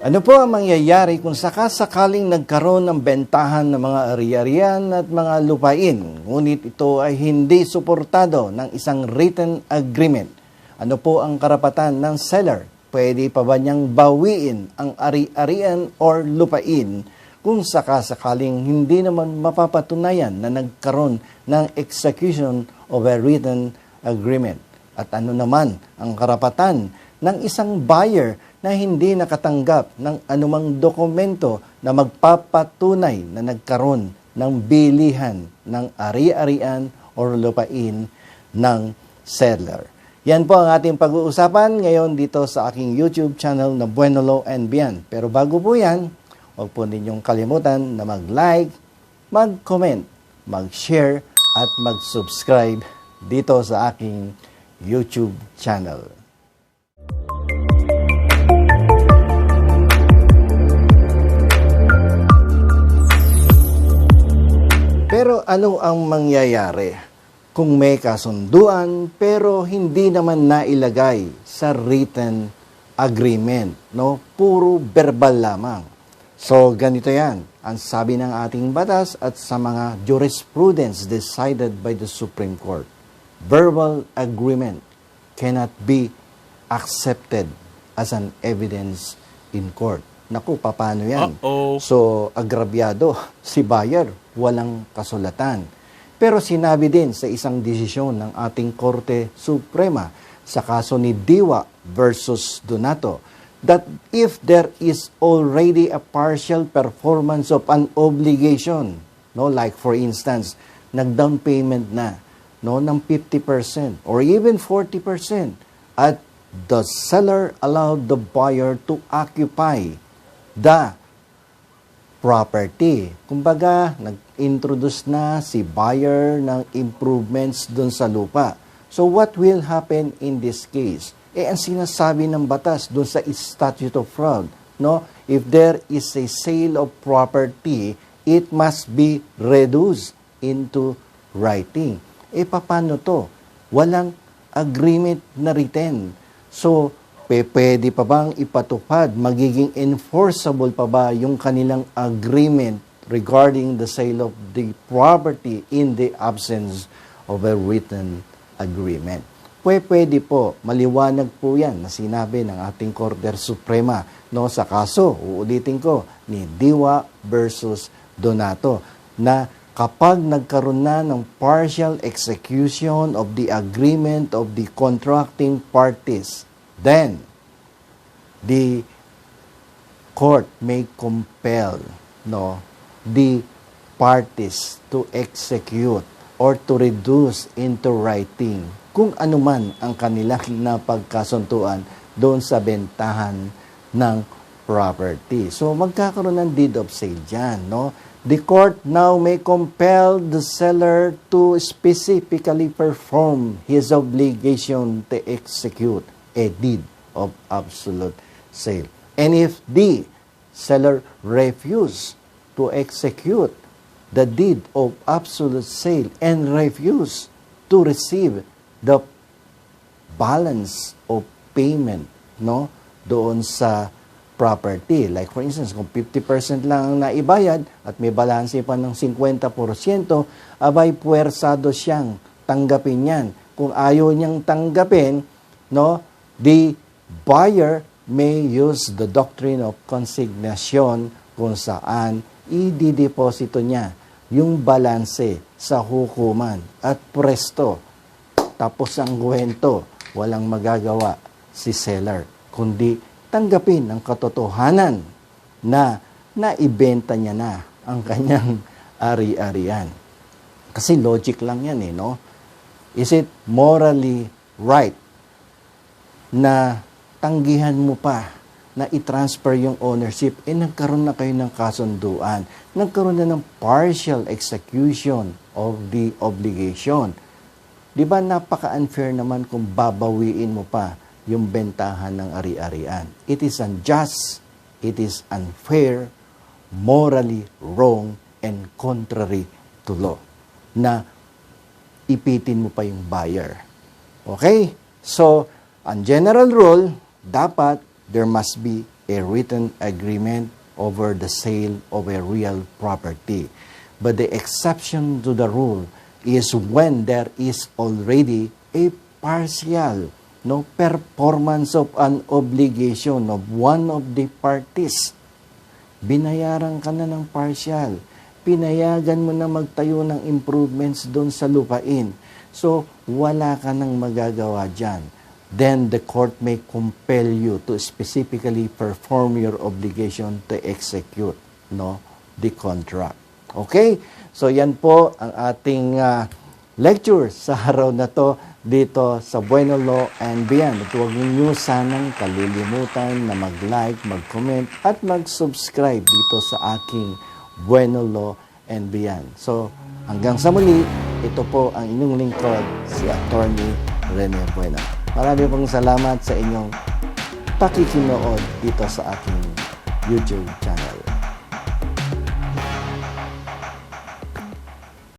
Ano po ang mangyayari kung sakasakaling nagkaroon ng bentahan ng mga ari-arian at mga lupain, ngunit ito ay hindi suportado ng isang written agreement? Ano po ang karapatan ng seller? Pwede pa ba niyang bawiin ang ari-arian or lupain kung sakasakaling hindi naman mapapatunayan na nagkaroon ng execution of a written agreement? At ano naman ang karapatan ng isang buyer na hindi nakatanggap ng anumang dokumento na magpapatunay na nagkaroon ng bilihan ng ari-arian or lupain ng seller. Yan po ang ating pag-uusapan ngayon dito sa aking YouTube channel na Bueno Law and Beyond. Pero bago po yan, huwag po ninyong kalimutan na mag-like, mag-comment, mag-share at mag-subscribe dito sa aking YouTube channel. Pero ano ang mangyayari kung may kasunduan pero hindi naman nailagay sa written agreement, no? Puro verbal lamang. So ganito 'yan, ang sabi ng ating batas at sa mga jurisprudence decided by the Supreme Court. Verbal agreement cannot be accepted as an evidence in court. Naku, paano yan? Uh-oh. So, agrabyado si buyer, walang kasulatan. Pero sinabi din sa isang desisyon ng ating Korte Suprema sa kaso ni Diwa versus Donato that if there is already a partial performance of an obligation, no, like for instance, nag-down payment na no, ng 50% or even 40% at the seller allowed the buyer to occupy the property. Kumbaga, nag-introduce na si buyer ng improvements dun sa lupa. So what will happen in this case? Eh, ang sinasabi ng batas dun sa statute of fraud, no? If there is a sale of property, it must be reduced into writing. Eh, paano to? Walang agreement na written. So, pwede pa bang ipatupad, magiging enforceable pa ba yung kanilang agreement regarding the sale of the property in the absence of a written agreement? Pwe, pwede po, maliwanag po yan na sinabi ng ating Korte Suprema no, sa kaso, uulitin ko, ni Diwa versus Donato, na kapag nagkaroon na ng partial execution of the agreement of the contracting parties, then the court may compel no the parties to execute or to reduce into writing kung ano man ang kanilang napagkasuntuan doon sa bentahan ng property. So magkakaroon ng deed of sale dyan, no? The court now may compel the seller to specifically perform his obligation to execute a deed of absolute sale. And if the seller refuse to execute the deed of absolute sale and refuse to receive the balance of payment no doon sa property. Like for instance, kung 50% lang ang naibayad at may balanse pa ng 50%, abay puwersado siyang tanggapin yan. Kung ayaw niyang tanggapin, no, the buyer may use the doctrine of consignation kung saan idideposito niya yung balanse sa hukuman at presto. Tapos ang kwento, walang magagawa si seller, kundi tanggapin ang katotohanan na naibenta niya na ang kanyang ari-arian. Kasi logic lang yan eh, no? Is it morally right na tanggihan mo pa na i-transfer yung ownership, eh nagkaroon na kayo ng kasunduan. Nagkaroon na ng partial execution of the obligation. Di ba napaka-unfair naman kung babawiin mo pa yung bentahan ng ari-arian. It is unjust, it is unfair, morally wrong, and contrary to law na ipitin mo pa yung buyer. Okay? So, ang general rule, dapat there must be a written agreement over the sale of a real property. But the exception to the rule is when there is already a partial no performance of an obligation of one of the parties. Binayaran ka na ng partial. Pinayagan mo na magtayo ng improvements doon sa lupain. So, wala ka nang magagawa dyan. Then the court may compel you to specifically perform your obligation to execute no the contract. Okay? So yan po ang ating ah, lecture sa araw na to dito sa Bueno Law and Beyond. At huwag ninyo sanang kalilimutan na mag-like, mag-comment at mag-subscribe dito sa aking Bueno Law and Beyond. So hanggang sa muli, ito po ang inyong lingkod, si Attorney Rene Bueno. Marami pong salamat sa inyong pakikinood dito sa aking YouTube channel.